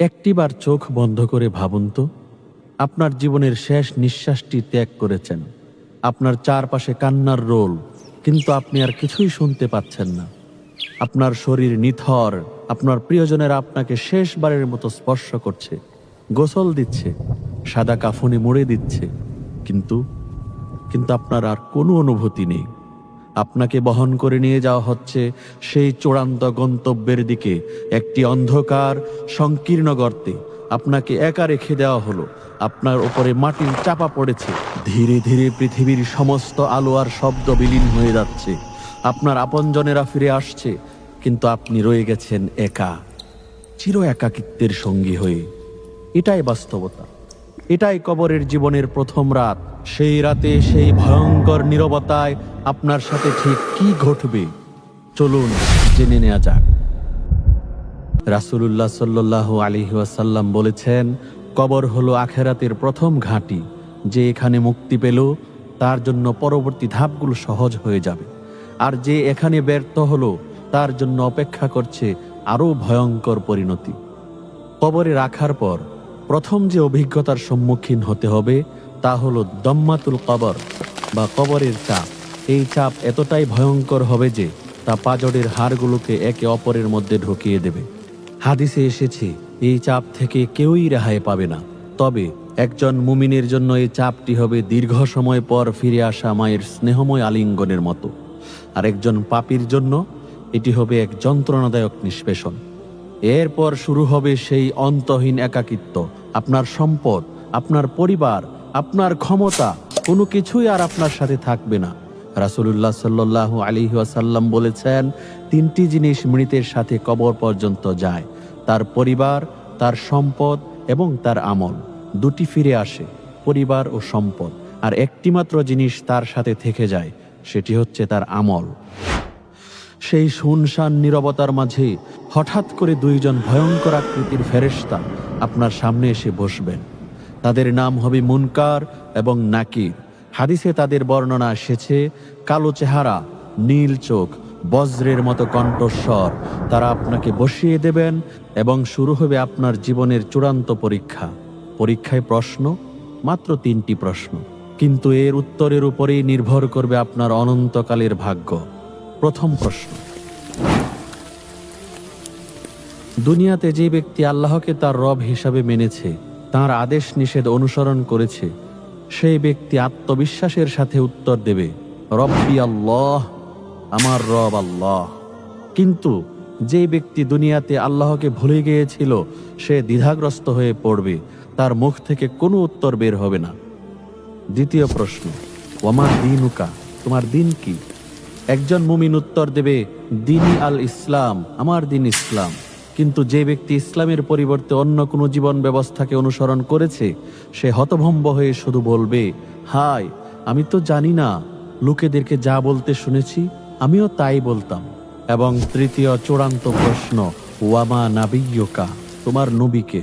একটিবার চোখ বন্ধ করে ভাবুন তো, আপনার জীবনের শেষ নিঃশ্বাসটি ত্যাগ করেছেন। আপনার চারপাশে কান্নার রোল, কিন্তু আপনি আর কিছুই শুনতে পাচ্ছেন না। আপনার শরীর নিথর, আপনার প্রিয়জনেরা আপনাকে শেষবারের মতো স্পর্শ করছে, গোসল দিচ্ছে, সাদা কাফনে মুড়ে দিচ্ছে, কিন্তু কিন্তু আপনার আর কোনো অনুভূতি নেই। আপনাকে বহন করে নিয়ে যাওয়া হচ্ছে সেই চূড়ান্ত গন্তব্যের দিকে, একটি অন্ধকার, সংকীর্ণ গর্তে। আপনাকে একা রেখে দেওয়া হলো। আপনার ওপরে মাটির চাপা পড়েছে। ধীরে ধীরে পৃথিবীর সমস্ত আলো আর শব্দ বিলীন হয়ে যাচ্ছে। আপনার আপনজনেরা ফিরে আসছে, কিন্তু আপনি রয়ে গেছেন একা, চির একাকিত্বের সঙ্গী হয়ে। এটাই বাস্তবতা। এটাই কবরের জীবনের প্রথম রাত। সেই রাতে সেই ভয়ঙ্কর নীরবতায় আপনার সাথে ঠিক কি ঘটবে? চলুন জেনে নেওয়া যাক। রাসূলুল্লাহ সাল্লাহ আলী ওয়াসাল্লাম বলেছেন, কবর হলো আখেরাতের প্রথম ঘাঁটি। যে এখানে মুক্তি পেল, তার জন্য পরবর্তী ধাপগুলো সহজ হয়ে যাবে। আর যে এখানে ব্যর্থ হলো, তার জন্য অপেক্ষা করছে আরও ভয়ঙ্কর পরিণতি। কবরে রাখার পর প্রথম যে অভিজ্ঞতার সম্মুখীন হতে হবে, তা হলো দম্মাতুল কবর বা কবরের চাপ। এই চাপ এতটাই ভয়ঙ্কর হবে যে, তা পাজরের হাড়গুলোকে একে অপরের মধ্যে ঢুকিয়ে দেবে। হাদিসে এসেছে, এই চাপ থেকে কেউই রেহাই পাবে না। তবে একজন মুমিনের জন্য এই চাপটি হবে দীর্ঘ সময় পর ফিরে আসা মায়ের স্নেহময় আলিঙ্গনের মতো। আর একজন পাপীর জন্য এটি হবে এক যন্ত্রণাদায়ক নিষ্পেষণ। এরপর শুরু হবে সেই অন্তহীন একাকিত্ব। আপনার সম্পদ, আপনার পরিবার, আপনার ক্ষমতা, কোনো কিছুই আর আপনার সাথে থাকবে না। রাসূলুল্লাহ সাল্লাহ আলী ওয়াসাল্লাম বলেছেন, তিনটি জিনিস মৃতের সাথে কবর পর্যন্ত যায়, তার পরিবার, তার সম্পদ এবং তার আমল। দুটি ফিরে আসে, পরিবার ও সম্পদ। আর একটিমাত্র জিনিস তার সাথে থেকে যায়, সেটি হচ্ছে তার আমল। সেই শুনশান নীরবতার মাঝে হঠাৎ করে দুইজন ভয়ঙ্কর আকৃতির ফেরেশতা আপনার সামনে এসে বসবেন। তাদের নাম হবে মুনকার এবং নাকির। হাদিসে তাদের বর্ণনা এসেছে, কালো চেহারা, নীল চোখ, বজ্রের মতো কণ্ঠস্বর, তারা আপনাকে বসিয়ে দেবেন এবং শুরু হবে আপনার জীবনের চূড়ান্ত পরীক্ষা। পরীক্ষায় প্রশ্ন, মাত্র তিনটি প্রশ্ন। কিন্তু এর উত্তরের উপরেই নির্ভর করবে আপনার অনন্তকালের ভাগ্য। প্রথম প্রশ্ন। দুনিয়াতে যে ব্যক্তি আল্লাহকে তার রব হিসাবে মেনেছে, তার আদেশ নিষেধ অনুসরণ করেছে, সেই ব্যক্তি আত্মবিশ্বাসের সাথে উত্তর দেবে, রব্বি আল্লাহ, আমার রব আল্লাহ। কিন্তু যে ব্যক্তি দুনিয়াতে আল্লাহকে ভুলে গিয়েছিল, সে দ্বিধাগ্রস্ত হয়ে পড়বে, তার মুখ থেকে কোনো উত্তর বের হবে না। দ্বিতীয় প্রশ্ন ওমার দিনুকা, তোমার দিন কি? একজন মুমিন উত্তর দেবে দিনই আল ইসলাম, আমার দিন ইসলাম। কিন্তু যে ব্যক্তি ইসলামের পরিবর্তে অন্য কোনো জীবন ব্যবস্থাকে অনুসরণ করেছে, সে হতভম্ব হয়ে শুধু বলবে, হায়, আমি তো জানি না, লোকেদেরকে যা বলতে শুনেছি, আমিও তাই বলতাম। এবং তৃতীয় চূড়ান্ত প্রশ্ন, ওয়ামা নাবিয়কা তোমার নবীকে।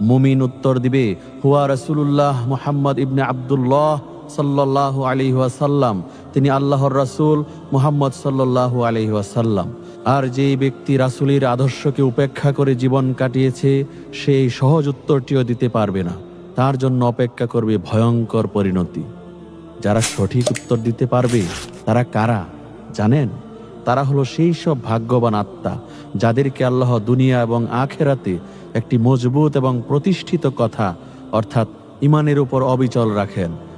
মুমিন উত্তর দিবে, হুয়া রাসূলুল্লাহ মুহাম্মদ ইবনে আব্দুল্লাহ সাল্লাল্লাহু আলাইহি ওয়াসাল্লাম, তিনি আল্লাহর রাসূল মুহাম্মদ সাল্লাল্লাহু আলাইহি ওয়াসাল্লাম। আর যেই ব্যক্তি রাসূলের আদর্শকে উপেক্ষা করে জীবন কাটিয়েছে, সেই সহজ উত্তরটিও দিতে পারবে না। তার জন্য অপেক্ষা করবে ভয়ঙ্কর পরিণতি। যারা সঠিক উত্তর দিতে পারবে, তারা কারা, জানেন? তারা হলো সেই সব ভাগ্যবান আত্মা, যাদেরকে আল্লাহ দুনিয়া এবং আখেরাতে একটি মজবুত এবং প্রতিষ্ঠিত কথা, অর্থাৎ ইমানের উপর অবিচল রাখেন।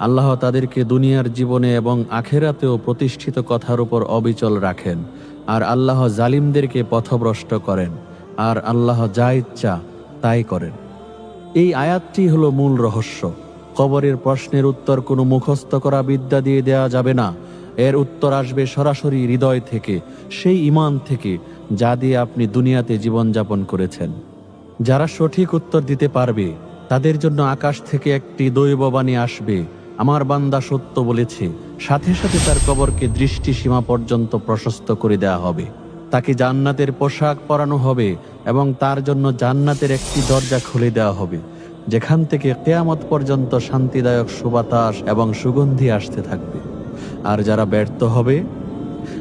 আল্লাহ তাদেরকে দুনিয়ার জীবনে এবং আখেরাতেও প্রতিষ্ঠিত কথার উপর অবিচল রাখেন, আর আল্লাহ জালিমদেরকে পথভ্রষ্ট করেন, আর আল্লাহ যা ইচ্ছা তাই করেন। এই আয়াতটি হলো মূল রহস্য। কবরের প্রশ্নের উত্তর কোনো মুখস্থ করা বিদ্যা দিয়ে দেয়া যাবে না। এর উত্তর আসবে সরাসরি হৃদয় থেকে, সেই ইমান থেকে, যা দিয়ে আপনি দুনিয়াতে জীবনযাপন করেছেন। যারা সঠিক উত্তর দিতে পারবে, তাদের জন্য আকাশ থেকে একটি দৈববাণী আসবে আমার বান্দা সত্য বলেছে, সাথে সাথে তার কবরকে দৃষ্টি সীমা পর্যন্ত প্রশস্ত করে দেয়া হবে। তাকে জান্নাতের পোশাক পরানো হবে এবং তার জন্য জান্নাতের একটি দরজা খুলে দেওয়া হবে, যেখান থেকে কেয়ামত পর্যন্ত শান্তিদায়ক সুবাতাস এবং সুগন্ধি আসতে থাকবে। আর যারা ব্যর্থ হবে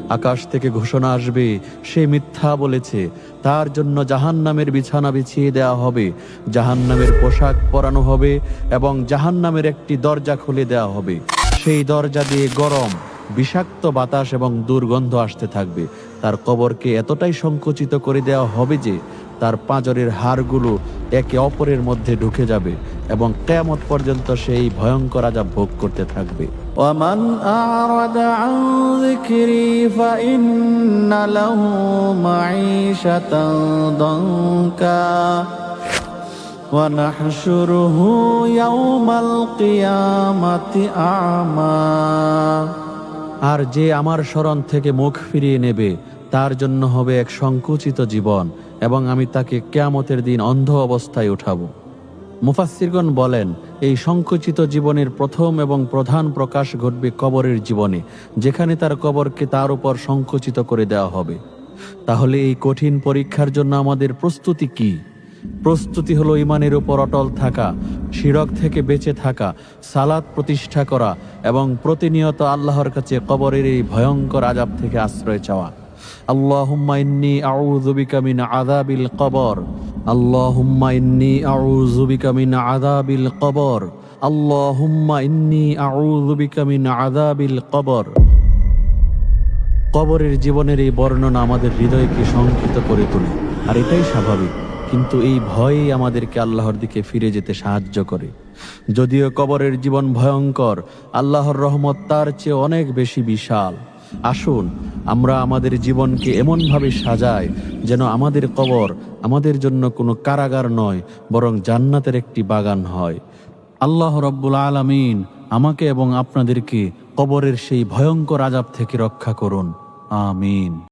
আকাশ থেকে ঘোষণা আসবে, সে মিথ্যা বলেছে। তার জন্য জাহান্নামের বিছানা বিছিয়ে দেওয়া হবে, জাহান্নামের পোশাক পরানো হবে এবং জাহান্নামের একটি দরজা খুলে দেওয়া হবে। সেই দরজা দিয়ে গরম, বিষাক্ত বাতাস এবং দুর্গন্ধ আসতে থাকবে। তার কবরকে এতটাই সংকুচিত করে দেওয়া হবে যে, তার পাঁজরের হাড়গুলো একে অপরের মধ্যে ঢুকে যাবে এবং কেয়ামত পর্যন্ত সেই ভয়ঙ্কর আজাব ভোগ করতে থাকবে। ومن أعرض عن ذكري فإن له معيشة ضنكا ونحشره يوم القيامة أعمى আর যে আমার স্মরণ থেকে মুখ ফিরিয়ে নেবে তার জন্য হবে এক সংকুচিত জীবন এবং আমি তাকে কেয়ামতের দিন অন্ধ অবস্থায় উঠাবো মুফাসসিরগণ বলেন, এই সংকুচিত জীবনের প্রথম এবং প্রধান প্রকাশ ঘটবে কবরের জীবনে, যেখানে তার কবরকে তার উপর সংকুচিত করে দেওয়া হবে। তাহলে এই কঠিন পরীক্ষার জন্য আমাদের প্রস্তুতি কি? প্রস্তুতি হলো ইমানের উপর অটল থাকা, শিরক থেকে বেঁচে থাকা, সালাত প্রতিষ্ঠা করা এবং প্রতিনিয়ত আল্লাহর কাছে কবরের এই ভয়ঙ্কর আজাব থেকে আশ্রয় চাওয়া। কবর। কবর। কবর। কবরের জীবনের এই বর্ণনা আমাদের হৃদয়কে শঙ্কিত করে তোলে। আর এটাই স্বাভাবিক, কিন্তু এই ভয়ই আমাদেরকে আল্লাহর দিকে ফিরে যেতে সাহায্য করে। যদিও কবরের জীবন ভয়ঙ্কর, আল্লাহর রহমত তার চেয়ে অনেক বেশি বিশাল। আসুন, আমরা আমাদের জীবনকে এমনভাবে সাজাই যেন আমাদের কবর আমাদের জন্য কোনো কারাগার নয়, বরং জান্নাতের একটি বাগান হয়। আল্লাহ রব্বুল আলমিন আমাকে এবং আপনাদেরকে কবরের সেই ভয়ঙ্কর আজাব থেকে রক্ষা করুন। আমিন।